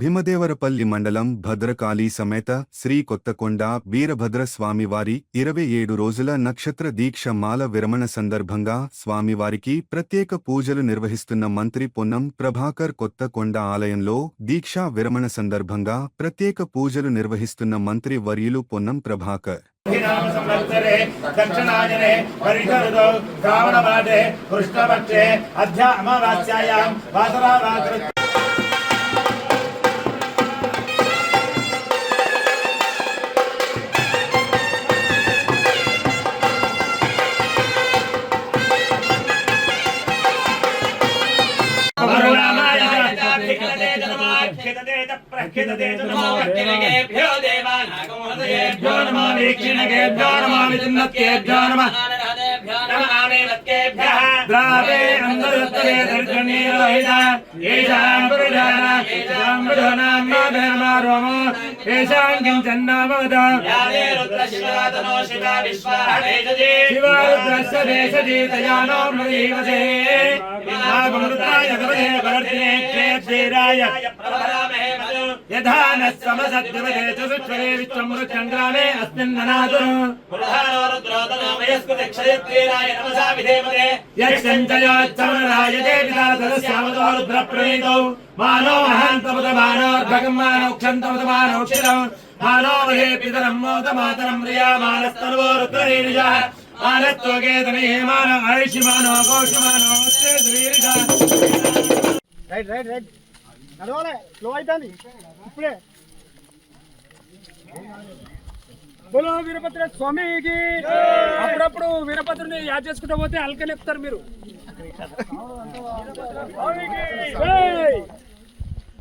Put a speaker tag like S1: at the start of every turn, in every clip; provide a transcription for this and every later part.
S1: భీమదేవరపల్లి మండలం భద్రకాళీ సమేత శ్రీ కొత్తకొండ వీరభద్ర స్వామివారి ఇరవై ఏడు రోజుల నక్షత్ర దీక్ష మాల విరమణ సందర్భంగా స్వామివారికి ప్రత్యేక పూజలు నిర్వహిస్తున్న మంత్రి పొన్నం ప్రభాకర్ కొత్తకొండ ఆలయంలో దీక్షా విరమణ సందర్భంగా ప్రత్యేక పూజలు నిర్వహిస్తున్న మంత్రి వర్యులు పొన్నం ప్రభాకర్.
S2: సంవత్సరే దక్షిణాయనే పరిషరుదో శ్రావణమాసే కృష్ణపక్షే అధ్యా అమావాస్యాయాం వాసరావాకృ
S3: భక్తినగేభ్యో దేవానాగమోదయేభ్యో నమో
S2: వీక్షిణగేభ్యో నమో విచిన్నత్యేభ్యో నమః ద్రావే అందరుత్తరే దర్శనీరోహిత ఏషాం పురుషాన ఏషాం పురుషనామ్యో ధర్మా రోమో ఏషాం కించన్నామవద శివారుద్రస్య దేశజీతయానో మృదీవసే నాగమృతాయ గవదే వర్ధినే క్షేత్రేరాయ యథా న సమసద్యవదే చతుష్వరే విశ్వమృత్యంగ్రామే అస్మిన్ననాదురు యక్షంచయోచ్చమరాయతే పితా తదస్యామతో రుద్రప్రణీతౌ మానో మహాంతముదమానోర్భగం మానోక్షంతముదమానోక్షితం మానో మహే పితరం మోత మాతరం ప్రియామానస్తనువో రుద్రరీరిజ మానత్వగేతనే మాన ఐషిమానో గోషమానో శ్రీరీరిజ
S4: రైట్ రైట్ రైట్. నడవాలి. స్లో అవుతుంది ఇప్పుడే. బోలో వీరభద్ర స్వామికి అప్పుడప్పుడు వీరభద్రుని యాద్ చేసుకుంటూ పోతే అల్కనెక్కుతారు మీరు!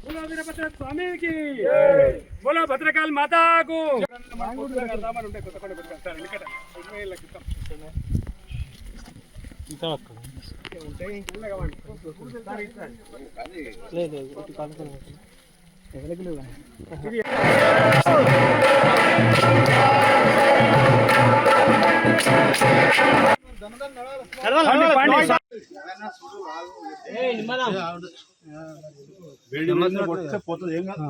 S4: బోలో వీరభద్ర స్వామికి బోలో భద్రకాళి మాతాకు!
S5: పోతుంది ఏం కాదు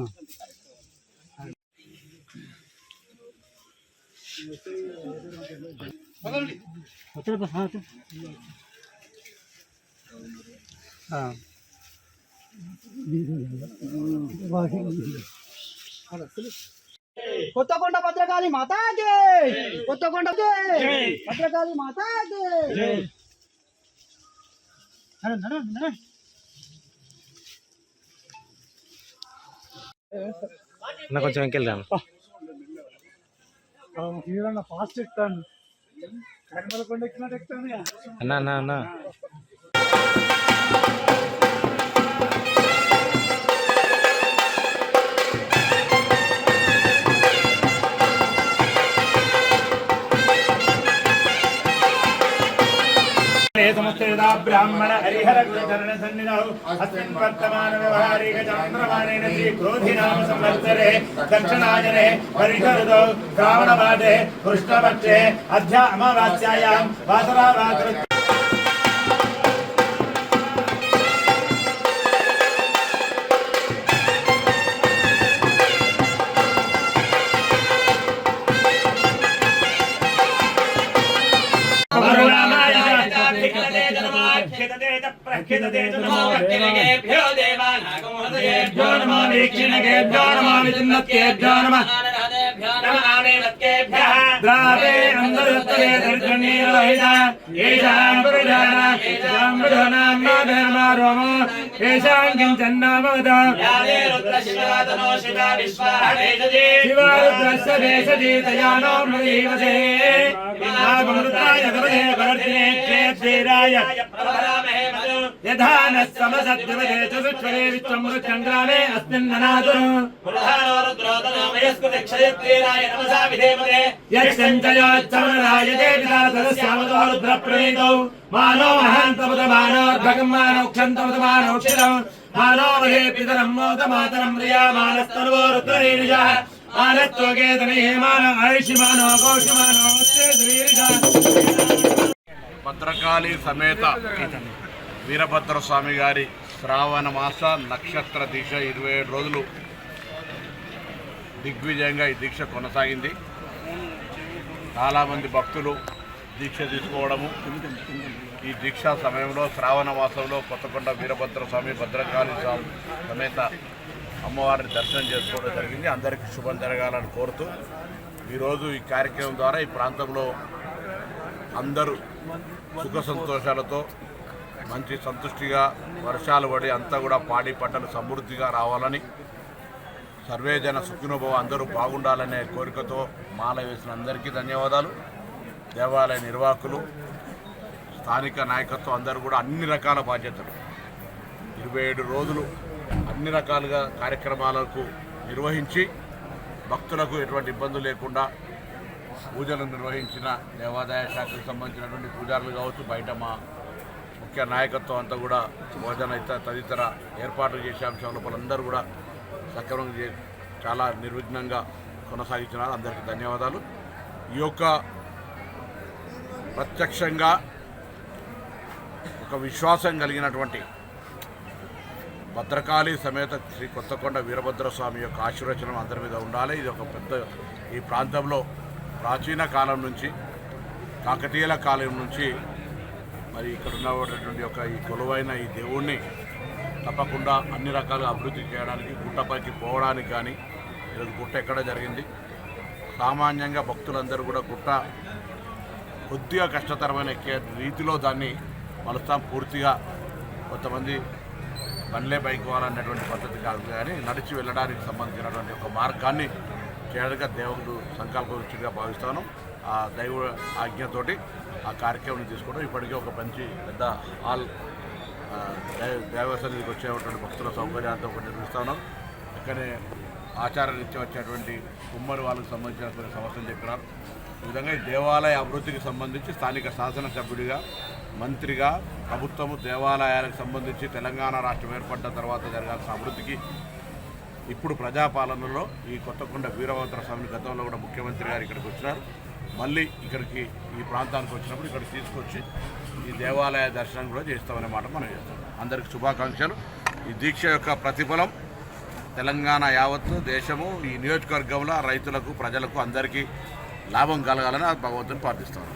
S5: వచ్చే కొత్తకొండ భద్రకాళి మాతాకి! కొత్తకొండ భద్రకాళి మాతాకి.
S3: అన్న కొంచెం వెంకెళ్ళాను
S4: ఇవన్న ఫాస్ట్ ఎక్కుతాను కరిమల కొండ ఎక్కినట్టు ఎక్కుతాను
S3: అన్న అన్న అన్న
S2: సముత్తేదా బ్రాహ్మణ హరిహర గురుచరణ సన్నిధౌ అస్మిన్ వర్తమాన వ్యవహారిక చంద్రమాణేన శ్రీ క్రోధినామ సంవత్సరే దక్షిణాయనే పరిషరుదో శ్రావణమాసే కృష్ణపక్షే అధ్యా అమావాస్యాయాం వాసరావాకృ
S3: భక్తినగేభ్యో దేవానాగమోదయేభ్యో నమో
S2: వీక్షిణగేభ్యో నమో విచిన్నత్యేభ్యో నమః ద్రావే అందరుత్తరే దర్శనీరోహిత ఏషాం పురుషాన ఏషాం పురుషనామ్యో ధర్మా రోమో ఏషాం కించన్నామవద శివారుద్రస్య దేశజీతయానో మృదీవసే నాగమృతాయ గవదే వర్ధినే క్షేత్రేరాయ యథా న సమసద్యవదే చతుష్వరే విశ్వమృత్యంగ్రామే అస్మిన్ననాదురు యక్షంచయోచ్చమరాయతే పితా తదస్యామతో రుద్రప్రణీతౌ మానో మహాంతముదమానోర్భగం మానోక్షంతముదమానోక్షితం మానో మహే పితరం మోత మాతరం ప్రియామానస్తనువో రుద్రరీరిజ మానత్వగేతనే మాన ఐషిమానో గోషమానో శ్రీరీరిజ
S6: భద్రకాళి సమేత వీరభద్ర స్వామి గారి శ్రావణ మాస నక్షత్ర దీక్ష ఇరవై ఏడు రోజులు దిగ్విజయంగా ఈ దీక్ష కొనసాగింది. చాలామంది భక్తులు దీక్ష తీసుకోవడము ఈ దీక్షా సమయంలో శ్రావణ మాసంలో కొత్తకొండ వీరభద్ర స్వామి భద్రకాళి స్వామి సమేత అమ్మవారిని దర్శనం చేసుకోవడం జరిగింది. అందరికీ శుభం జరగాలని కోరుతూ ఈరోజు ఈ కార్యక్రమం ద్వారా ఈ ప్రాంతంలో అందరూ సుఖ సంతోషాలతో మంచి సంతుష్టిగా వర్షాలు పడి అంతా కూడా పాడి పంటలు సమృద్ధిగా రావాలని సర్వేజన సుఖినోభవ అందరూ బాగుండాలనే కోరికతో మాల వేసిన అందరికీ ధన్యవాదాలు. దేవాలయ నిర్వాహకులు స్థానిక నాయకత్వం అందరూ కూడా అన్ని రకాల బాధ్యతలు. ఇరవై ఏడు రోజులు అన్ని రకాలుగా కార్యక్రమాలకు నిర్వహించి భక్తులకు ఎటువంటి ఇబ్బందులు లేకుండా పూజలు నిర్వహించిన దేవాదాయ శాఖకు సంబంధించినటువంటి పూజారులు కావచ్చు బయట మా ముఖ్య నాయకత్వం అంతా కూడా భోజన తదితర ఏర్పాట్లు చేసే అంశం వాళ్ళందరూ కూడా సక్రమంగా చాలా నిర్విఘ్నంగా కొనసాగించినారు. అందరికీ ధన్యవాదాలు. ఈ యొక్క ప్రత్యక్షంగా ఒక విశ్వాసం కలిగినటువంటి భద్రకాళి సమేత శ్రీ కొత్తకొండ వీరభద్ర స్వామి యొక్క ఆశీర్వచనం అందరి మీద ఉండాలి. ఇది ఒక పెద్ద ఈ ప్రాంతంలో ప్రాచీన కాలం నుంచి కాకతీయుల కాలం నుంచి మరి ఇక్కడ ఉన్నటువంటి యొక్క ఈ కొలువైన ఈ దేవుణ్ణి తప్పకుండా అన్ని రకాలుగా అభివృద్ధి చేయడానికి గుట్టపైకి పోవడానికి కానీ ఈరోజు గుట్ట ఎక్కడ జరిగింది? సామాన్యంగా భక్తులందరూ కూడా గుట్ట కొద్దిగా కష్టతరమైన ఎక్కే రీతిలో దాన్ని మలుస్తాం పూర్తిగా. కొంతమంది బండ్లే బైక్ పోవాలన్నటువంటి పద్ధతి కాదు కానీ నడిచి వెళ్ళడానికి సంబంధించినటువంటి ఒక మార్గాన్ని చేయడానికి దేవుడు సంకల్పించిగా భావిస్తాను. ఆ దైవ ఆజ్ఞతోటి ఆ కార్యక్రమం తీసుకోవడం. ఇప్పటికే ఒక మంచి పెద్ద హాల్ దైవ- దైవ సన్నిధికి వచ్చేటువంటి భక్తుల సౌకర్యాలతో ఒకటి నిర్మిస్తాను ఇక్కడే ఆచార నిత్యం వచ్చేటువంటి కుమ్మరి వాళ్ళకి సంబంధించినటువంటి సమస్యలు చెప్పినారు ఈ విధంగా ఈ దేవాలయ అభివృద్ధికి సంబంధించి స్థానిక శాసనసభ్యుడిగా మంత్రిగా ప్రభుత్వము దేవాలయాలకు సంబంధించి తెలంగాణ రాష్ట్రం ఏర్పడ్డ తర్వాత జరగాల్సిన అభివృద్ధికి ఇప్పుడు ప్రజాపాలనలో ఈ కొత్తకొండ వీరభద్ర స్వామిని గతంలో కూడా ముఖ్యమంత్రి గారు ఇక్కడికి వచ్చినారు. మళ్ళీ ఇక్కడికి ఈ ప్రాంతానికి వచ్చినప్పుడు ఇక్కడ తీసుకొచ్చి ఈ దేవాలయ దర్శనం కూడా చేస్తామనే మాట మనం చేస్తాం. అందరికి శుభాకాంక్షలు. ఈ దీక్ష యొక్క ప్రతిఫలం తెలంగాణ యావత్తు దేశము ఈ నియోజకవర్గంలో రైతులకు ప్రజలకు అందరికీ లాభం కలగాలని భగవంతుని ప్రార్థిస్తాను